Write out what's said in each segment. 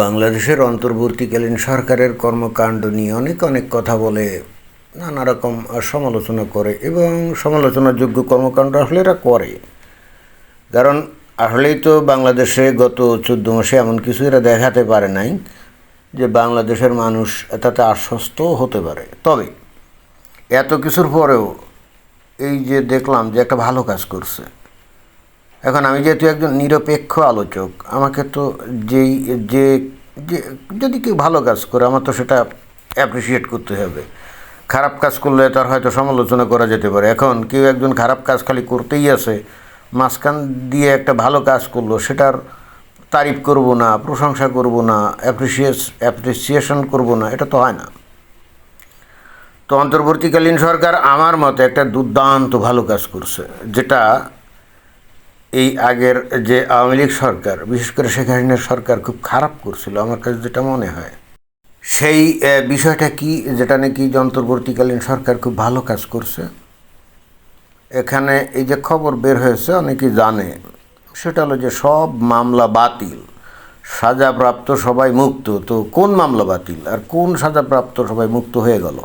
বাংলাদেশের অন্তর্বর্তীকালীন সরকারের কর্মকাণ্ড নিয়ে অনেক অনেক কথা বলে, নানা রকম সমালোচনা করে এবং সমালোচনাযোগ্য কর্মকাণ্ড আসলে এরা করে। কারণ আসলেই তো বাংলাদেশে গত চোদ্দ মাসে এমন কিছু এরা দেখাতে পারে নাই যে বাংলাদেশের মানুষ তাতে আশ্বস্ত হতে পারে। তবে এত কিছুর পরেও এই যে দেখলাম যে একটা ভালো কাজ করছে। এখন আমি যেহেতু একজন নিরপেক্ষ আলোচক, আমাকে তো যেই, যে যদি কেউ ভালো কাজ করে, আমার তো সেটা অ্যাপ্রিসিয়েট করতে হবে। খারাপ কাজ করলে তার হয়তো সমালোচনা করা যেতে পারে। এখন কেউ একজন খারাপ কাজ খালি করতেই আছে মাঝখান দিয়ে একটা ভালো কাজ করল, সেটার তারিফ করব না, প্রশংসা করব না অ্যাপ্রিসিয়েস অ্যাপ্রিসিয়েশন করব না, এটা তো হয় না। তো অন্তর্বর্তীকালীন সরকার আমার মতে একটা দুর্দান্ত ভালো কাজ করছে, যেটা এই আগের যে আওয়ামী লীগ সরকার, বিশেষ করে শেখ হাসিনার সরকার খুব খারাপ করছিল, আমার কাছে যেটা মনে হয়। সেই বিষয়টা কি, যেটা নাকি যে অন্তর্বর্তীকালীন সরকার খুব ভালো কাজ করছে? এখানে এই যে খবর বের হয়েছে, অনেকেই জানে। সেটা হলো যে সব মামলা বাতিল। সাজাপ্রাপ্ত সবাই মুক্ত, তো কোন মামলা বাতিল? আর কোন সাজাপ্রাপ্ত সবাই মুক্ত হয়ে গেল?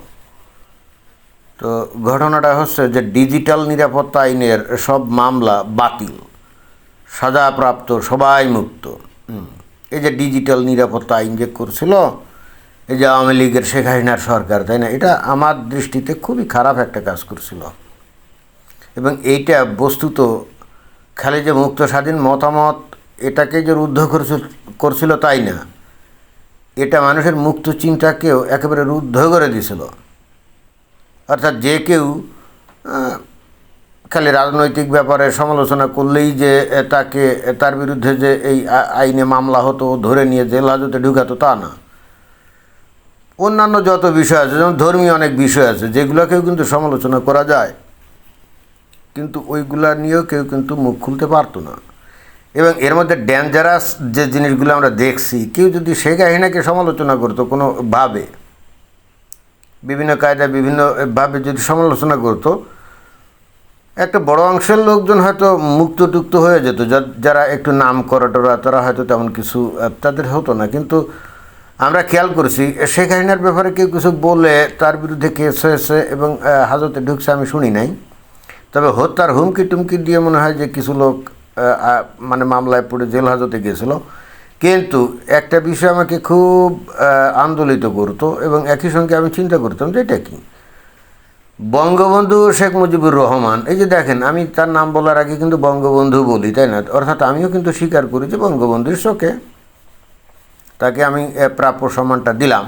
তো ঘটনাটা হচ্ছে যে ডিজিটাল নিরাপত্তা আইনের সব মামলা বাতিল। সাজাপ্রাপ্ত, সবাই মুক্ত। এই যে ডিজিটাল নিরাপত্তা আইন যে করছিল, এই যে আওয়ামী লীগের শেখ হাসিনার সরকার, তাই না? এটা আমার দৃষ্টিতে খুবই খারাপ একটা কাজ করছিল। এবং এইটা বস্তুত খালি যে মুক্ত স্বাধীন মতামত এটাকে যে রুদ্ধ করছিল করছিল তাই না? এটা মানুষের মুক্ত চিন্তাকেও একেবারে রুদ্ধ করে দিছিল। অর্থাৎ যে কেউ খালি রাজনৈতিক ব্যাপারে সমালোচনা করলেই যে তাকে তার বিরুদ্ধে যে এই আইনে মামলা হতো, ধরে নিয়ে জেল হাজতে ঢুকাতো তা না। অন্যান্য যত বিষয় আছে, যেমন ধর্মীয় অনেক বিষয় আছে, যেগুলোকেও কিন্তু সমালোচনা করা যায়। কিন্তু ওইগুলা নিয়েও কেউ কিন্তু মুখ খুলতে পারতো না। এবং এর মধ্যে ডেঞ্জারাস যে জিনিসগুলো আমরা দেখছি, কেউ যদি শেখ হাসিনাকে সমালোচনা করতো কোনো ভাবে বিভিন্ন কায়দায় বিভিন্নভাবে যদি সমালোচনা করতো একটা বড় অংশের লোকজন হয়তো মুক্ত টুক্ত হয়ে যেত, যারা একটু নাম করা তারা হয়তো তেমন কিছু তাদের হতো না। কিন্তু আমরা খেয়াল করছি, শেখ হাসিনার ব্যাপারে কেউ কিছু বলে তার বিরুদ্ধে কেস হয়েছে এবং হাজতে ঢুকছে আমি শুনি নাই। তবে হত্যার হুমকি টুমকি দিয়ে মনে হয় যে কিছু লোক মানে মামলায় পড়ে জেল হাজতে গিয়েছিল। কিন্তু একটা বিষয় আমাকে খুব আন্দোলিত করতো এবং একই সঙ্গে আমি চিন্তা করতাম যে এটা কি? বঙ্গবন্ধু শেখ মুজিবুর রহমান, এই যে দেখেন, আমি তার নাম বলার আগে কিন্তু বঙ্গবন্ধু বলি, তাই না? অর্থাৎ আমিও কিন্তু স্বীকার করি যে বঙ্গবন্ধুর শোকে তাকে আমি প্রাপ্য সম্মানটা দিলাম।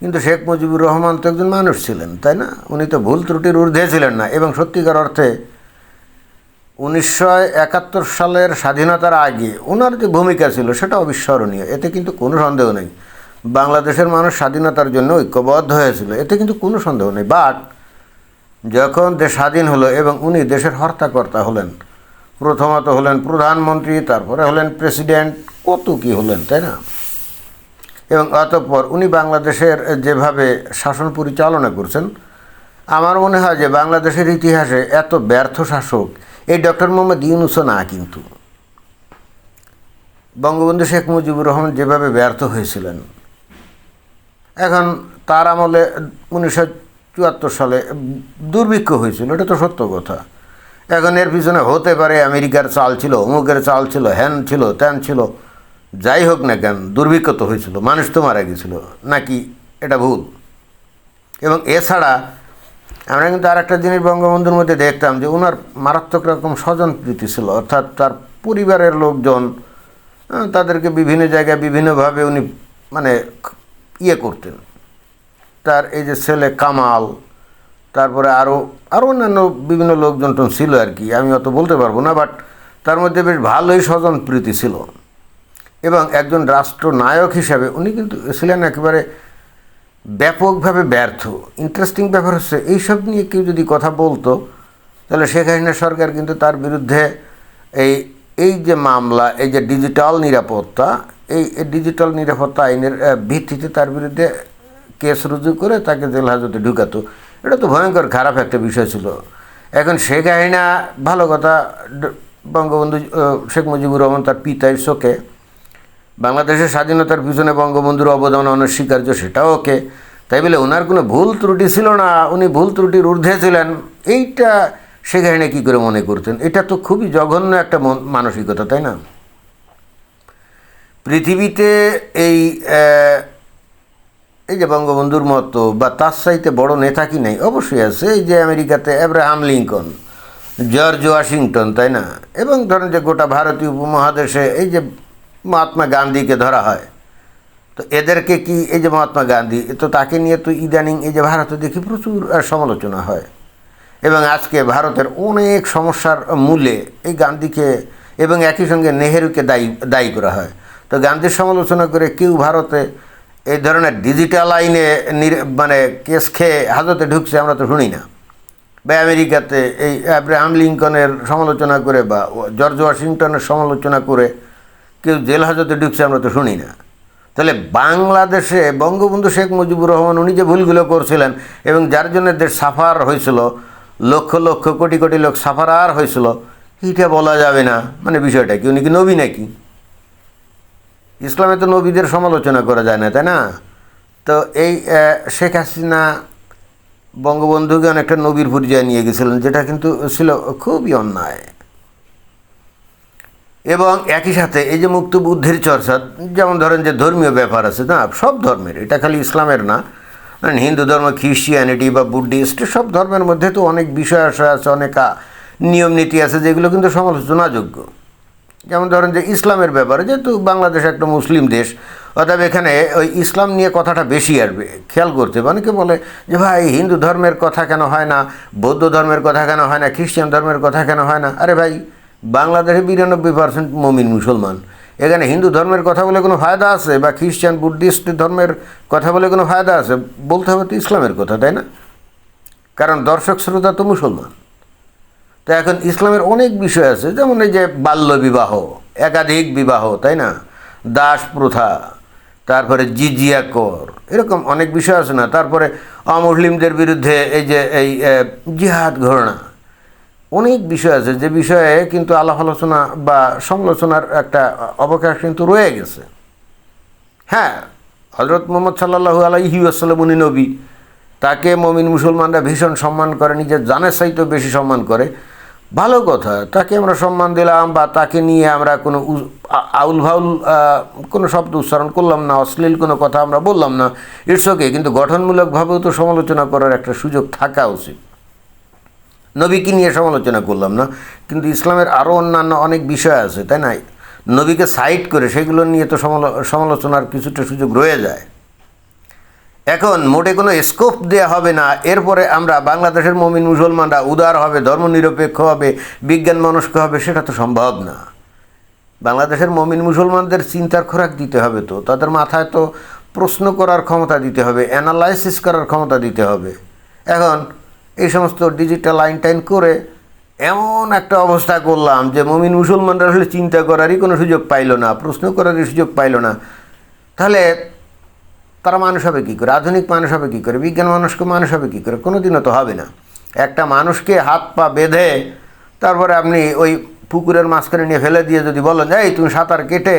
কিন্তু শেখ মুজিবুর রহমান তো একজন মানুষ ছিলেন, তাই না? উনি তো ভুল ত্রুটির ঊর্ধ্বে ছিলেন না। এবং সত্যিকার অর্থে উনিশশো একাত্তর সালের স্বাধীনতার আগে ওনার যে ভূমিকা ছিল, সেটা অবিস্মরণীয়। এতে কিন্তু কোনো সন্দেহ নেই। বাংলাদেশের মানুষ স্বাধীনতার জন্য ঐক্যবদ্ধ হয়েছিল, এতে কিন্তু কোনো সন্দেহ নেই। বাট যখন দেশ স্বাধীন হলো এবং উনি দেশের হর্তাকর্তা হলেন, প্রথমত হলেন প্রধানমন্ত্রী, তারপরে হলেন প্রেসিডেন্ট, কত কি হলেন, তাই না? এবং অতঃপর উনি বাংলাদেশের যেভাবে শাসন পরিচালনা করছেন, আমার মনে হয় যে বাংলাদেশের ইতিহাসে এত ব্যর্থ শাসক এই ডক্টর মোহাম্মদ ইউনুসও না কিন্তু। বঙ্গবন্ধু শেখ মুজিবুর রহমান যেভাবে ব্যর্থ হয়েছিলেন, এখন তার আমলে উনিশশো চুয়াত্তর সালে দুর্ভিক্ষ হয়েছিল, এটা তো সত্য কথা। এখন এর পিছনে হতে পারে আমেরিকার চাল ছিল, অমুকের চাল ছিল, হ্যান ছিল, ত্যান ছিল, যাই হোক না কেন, দুর্ভিক্ষ তো হয়েছিল, মানুষ তো মারা গেছিল, নাকি এটা ভুল? এবং এছাড়া আমরা কিন্তু আর একটা জিনিস বঙ্গবন্ধুর মধ্যে দেখতাম যে ওনার মারাত্মক রকম স্বজন প্রীতি ছিল, অর্থাৎ তার পরিবারের লোকজন তাদেরকে বিভিন্ন জায়গায় বিভিন্নভাবে উনি মানে ইয়ে করতেন। তার এই যে ছেলে কামাল, তারপরে আরও আরও অন্যান্য বিভিন্ন লোকজন ছিল আর কি, আমি অত বলতে পারব না বাট তার মধ্যে বেশ ভালোই স্বজন প্রীতি ছিল। এবং একজন রাষ্ট্রনায়ক হিসাবে উনি কিন্তু ছিলেন একেবারে ব্যাপকভাবে ব্যর্থ। ইন্টারেস্টিং ব্যাপার হচ্ছে, এইসব নিয়ে কেউ যদি কথা বলতো, তাহলে শেখ হাসিনা সরকার কিন্তু তার বিরুদ্ধে এই এই যে মামলা, এই যে ডিজিটাল নিরাপত্তা, এই ডিজিটাল নিরাপত্তা আইনের ভিত্তিতে তার বিরুদ্ধে কেস রুজু করে তাকে জেল হাজতে ঢুকাতো। এটা তো ভয়ঙ্কর, খারাপ একটা বিষয় ছিল। এখন শেখ হাসিনা ভালো কথা বঙ্গবন্ধু শেখ মুজিবুর রহমান তার পিতার শোকে। বাংলাদেশের স্বাধীনতার পিছনে বঙ্গবন্ধুর অবদান, অনস্বীকার্য, সেটাও ওকে। তাই বলে ওনার কোনো ভুল ত্রুটি ছিল না, উনি ভুল ত্রুটির ঊর্ধ্বে ছিলেন। এইটা সেখানে কী করে মনে করতেন? এটা তো খুবই জঘন্য একটা মানসিকতা, তাই না? পৃথিবীতে এই এই যে বঙ্গবন্ধুর মতো বা তার চাইতে বড় নেতা কি নেই? অবশ্যই আছে। এই যে আমেরিকাতে অ্যাব্রাহাম লিঙ্কন জর্জ ওয়াশিংটন তাই না? এবং ধরেন যে গোটা ভারতীয় উপমহাদেশে এই যে মহাত্মা গান্ধীকে ধরা হয়। তো এদেরকে কি এই যে মহাত্মা গান্ধী তো তাকে নিয়ে তো ইদানিং এই যে ভারতে দেখি প্রচুর সমালোচনা হয়। এবং আজকে ভারতের অনেক সমস্যার মূলে এই গান্ধীকে এবং একই সঙ্গে নেহেরুকে দায়ী দায়ী করা হয়। তো গান্ধীর সমালোচনা করে কেউ ভারতে এই ধরনের ডিজিটাল আইনে মানে কেস খেয়ে হাজতে ঢুকছে, আমরা তো শুনি না। বা আমেরিকাতে এই অ্যাব্রাহাম লিঙ্কনের সমালোচনা করে বা জর্জ ওয়াশিংটনের সমালোচনা করে কেউ জেল হাজতে ঢুকছে, আমরা তো শুনি না। তাহলে বাংলাদেশে বঙ্গবন্ধু শেখ মুজিবুর রহমান উনি যে ভুলগুলো করছিলেন এবং যার জন্য দেশ সাফার হয়েছিল, লক্ষ লক্ষ কোটি কোটি লোক সাফার আর হয়েছিল, এইটা বলা যাবে না। মানে বিষয়টা কি? উনি কি নবী নাকি? ইসলামে তো নবীদের সমালোচনা করা যায় না, তাই না? তো এই শেখ হাসিনা বঙ্গবন্ধুকে অনেকটা নবীর পরিচয় নিয়ে গেছিলেন, যেটা কিন্তু ছিল খুবই অন্যায়। এবং একই সাথে এই যে মুক্ত বুদ্ধির চর্চা, যেমন ধরেন যে ধর্মীয় ব্যাপার আছে, না, সব ধর্মের, এটা খালি ইসলামের না। হিন্দু ধর্ম, খ্রিস্টিয়ানিটি বা বুদ্ধিস্ট, সব ধর্মের মধ্যে তো অনেক বিষয় আশয় আছে, অনেক নিয়ম নীতি আছে, যেগুলো কিন্তু সমালোচনাযোগ্য। যেমন ধরেন যে ইসলামের ব্যাপারে, যেহেতু বাংলাদেশ একটা মুসলিম দেশ অর্থাৎ এখানে ওই ইসলাম নিয়ে কথাটা বেশি আসবে খেয়াল করতে অনেকে বলে যে, ভাই, হিন্দু ধর্মের কথা কেন হয় না? বৌদ্ধ ধর্মের কথা কেন হয় না? খ্রিস্টান ধর্মের কথা কেন হয় না? আরে ভাই, বাংলাদেশে বিরানব্বই পার্সেন্ট মমিন মুসলমান। এখানে হিন্দু ধর্মের কথা বলে কোনো ফায়দা আছে? বা খ্রিস্টান বুদ্ধিস্ট ধর্মের কথা বলে কোনো ফায়দা আছে? বলতে হবে তো ইসলামের কথা, তাই না? কারণ দর্শক শ্রোতা তো মুসলমান। তো এখন ইসলামের অনেক বিষয় আছে, যেমন এই যে বাল্য বিবাহ, একাধিক বিবাহ, তাই না? দাস প্রথা, তারপরে জিজিয়া কর, এরকম অনেক বিষয় আছে না? তারপরে অমুসলিমদের বিরুদ্ধে এই যে এই জিহাদ ঘটনা অনেক বিষয় আছে, যে বিষয়ে কিন্তু আলাপ আলোচনা বা সমালোচনার একটা অবকাশ কিন্তু রয়ে গেছে। হ্যাঁ হজরত মোহাম্মদ সাল্লাহু আলাইহি আসসালাম উনি নবী, তাকে মমিন মুসলমানরা ভীষণ সম্মান করে, নিজের জানের চাইতেও বেশি সম্মান করে। ভালো কথা, তাকে আমরা সম্মান দিলাম বা তাকে নিয়ে আমরা কোনো আউল ভাউল কোনো শব্দ উচ্চারণ করলাম না, অশ্লীল কোনো কথা আমরা বললাম না, ইটস ওকে, কিন্তু গঠনমূলকভাবেও তো সমালোচনা করার একটা সুযোগ থাকা উচিত। নবীকে নিয়ে সমালোচনা করলাম না, কিন্তু ইসলামের আরও অন্যান্য অনেক বিষয় আছে, তাই না? নবীকে সাইড করে সেগুলো নিয়ে তো সমালোচনার কিছুটা সুযোগ রয়ে যায়। এখন মোটে কোনো স্কোপ দেওয়া হবে না। এরপরে আমরা বাংলাদেশের মমিন মুসলমানরা উদার হবে, ধর্মনিরপেক্ষ হবে, বিজ্ঞান মনস্ক হবে, সেটা তো সম্ভব না। বাংলাদেশের মমিন মুসলমানদের চিন্তার খোরাক দিতে হবে তো, তাদের মাথায় তো প্রশ্ন করার ক্ষমতা দিতে হবে অ্যানালাইসিস করার ক্ষমতা দিতে হবে। এখন এই সমস্ত ডিজিটাল আইন টাইন করে এমন একটা অবস্থা করলাম যে মমিন মুসলমানরা আসলে চিন্তা করারই কোনো সুযোগ পাইলো না, প্রশ্ন করারই সুযোগ পাইলো না। তাহলে তারা মানুষ হবে কী করে? আধুনিক মানুষ হবে কী করে? বিজ্ঞান মানুষকে মানুষ হবে কী করে? কোনো দিনও তো হবে না। একটা মানুষকে হাত পা বেঁধে তারপরে আপনি ওই পুকুরের মাঝখানে নিয়ে ফেলে দিয়ে যদি বলেন, এই তুমি সাঁতার কেটে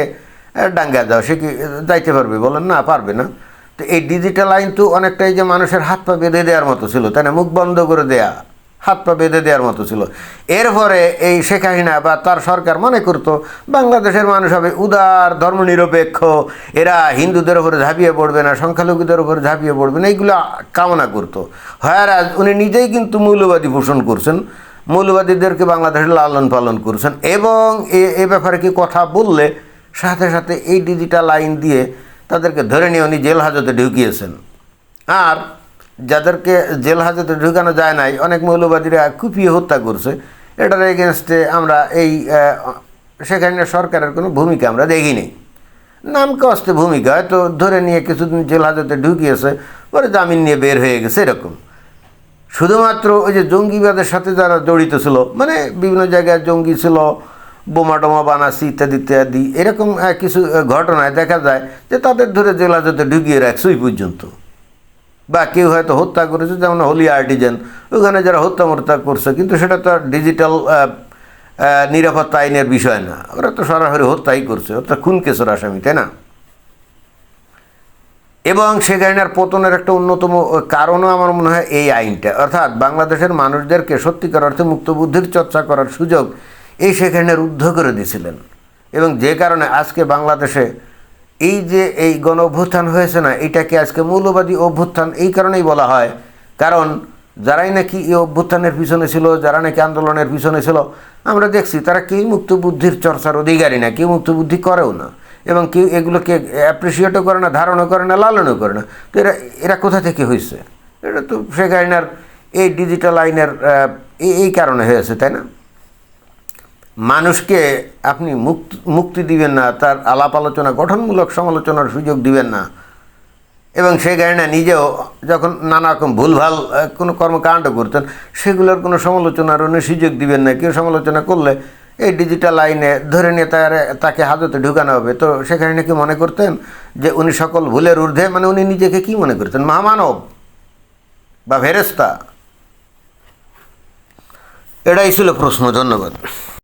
ডাঙ্গা যাও, সে কি যাইতে পারবে? বলেন, না, পারবে না। তো এই ডিজিটাল আইন তো অনেকটাই যে মানুষের হাত পা বেঁধে দেওয়ার মতো ছিল, তাই না? মুখ বন্ধ করে দেয়া। হাত পা বেঁধে দেওয়ার মতো ছিল। এরপরে এই শেখ হাসিনা বা তার সরকার মনে করতো, বাংলাদেশের মানুষ হবে উদার, ধর্মনিরপেক্ষ, এরা হিন্দুদের উপরে ঝাঁপিয়ে পড়বে না, সংখ্যালঘুদের উপরে ঝাঁপিয়ে পড়বে না, এইগুলো কামনা করতো। হয়ারাজ উনি নিজেই কিন্তু মৌলবাদী পোষণ করছেন, মৌলবাদীদেরকে বাংলাদেশে লালন পালন করছেন এবং এ এ ব্যাপারে কি কথা বললে সাথে সাথে এই ডিজিটাল আইন দিয়ে তাদেরকে ধরে নিয়ে উনি জেল হাজতে ঢুকিয়েছেন। আর যাদেরকে জেল হাজতে ঢুকানো যায় নাই, অনেক মৌলবাদীরা কুপিয়ে হত্যা করছে। এটার এগেনস্টে আমরা এই সেখানে সরকারের কোনো ভূমিকা আমরা দেখিনি। নাম কষ্টে ভূমিকা, হয়তো ধরে নিয়ে কিছুদিন জেল হাজতে ঢুকিয়েছে, পরে জামিন নিয়ে বের হয়ে গেছে এরকম। শুধুমাত্র ওই যে জঙ্গিবাদের সাথে যারা জড়িত ছিল মানে বিভিন্ন জায়গায় জঙ্গি ছিল, বোমা টোমা বানাসি ইত্যাদি ইত্যাদি, এরকম কিছু ঘটনায় দেখা যায় যে তাদের ধরে জেলা যাতে ঢুকিয়ে রাখছে ওই পর্যন্ত। বা কেউ হয়তো হত্যা করেছে, যেমন হোলি আর্টিজেন। ওখানে যারা হত্যা মত্যা করছে, কিন্তু সেটা তো ডিজিটাল নিরাপত্তা আইনের বিষয় না। ওরা তো সরাসরি হত্যাই করছে, অর্থাৎ খুন কেসের আসামি, তাই না? এবং শেখ হাসিনার পতনের একটা অন্যতম কারণও আমার মনে হয় এই আইনটা। অর্থাৎ বাংলাদেশের মানুষদেরকে সত্যিকার অর্থে মুক্তবুদ্ধির চর্চা করার সুযোগ এই হাসিনা রুদ্ধ করে দিয়েছিলেন। এবং যে কারণে আজকে বাংলাদেশে এই যে এই গণ অভ্যুত্থান হয়েছে না, এটাকে আজকে মৌলবাদী অভ্যুত্থান এই কারণেই বলা হয়। কারণ যারাই নাকি এই অভ্যুত্থানের পিছনে ছিল, যারা নাকি আন্দোলনের পিছনে ছিল, আমরা দেখছি তারা কেউ মুক্তবুদ্ধির চর্চার অধিকারী না, কেউ মুক্তবুদ্ধি করেও না। এবং কেউ এগুলোকে অ্যাপ্রিসিয়েটও করে না, ধারণও করে না, লালনও করে না। তো এরা এরা কোথা থেকে হয়েছে এটা তো শেখ হাসিনার এই ডিজিটাল আইনের এই কারণে হয়েছে, তাই না? মানুষকে আপনি মুক্তি মুক্তি দিবেন না, তার আলাপ আলোচনা, গঠনমূলক সমালোচনার সুযোগ দিবেন না। এবং সেই গাড়িনা নিজেও যখন নানা রকম ভুলভাল কোনো কর্মকাণ্ড করতেন, সেগুলোর কোনো সমালোচনার অন্য সুযোগ দিবেন না। কেউ সমালোচনা করলে এই ডিজিটাল আইনে ধরে নিয়ে তার, তাকে হাজতে ঢুকানো হবে। তো সেখানে নাকি মনে করতেন যে উনি সকল ভুলের ঊর্ধ্বে মানে উনি নিজেকে কি মনে করতেন? মহামানব বা ভেরেস্তা? এটাই ছিল প্রশ্ন। ধন্যবাদ।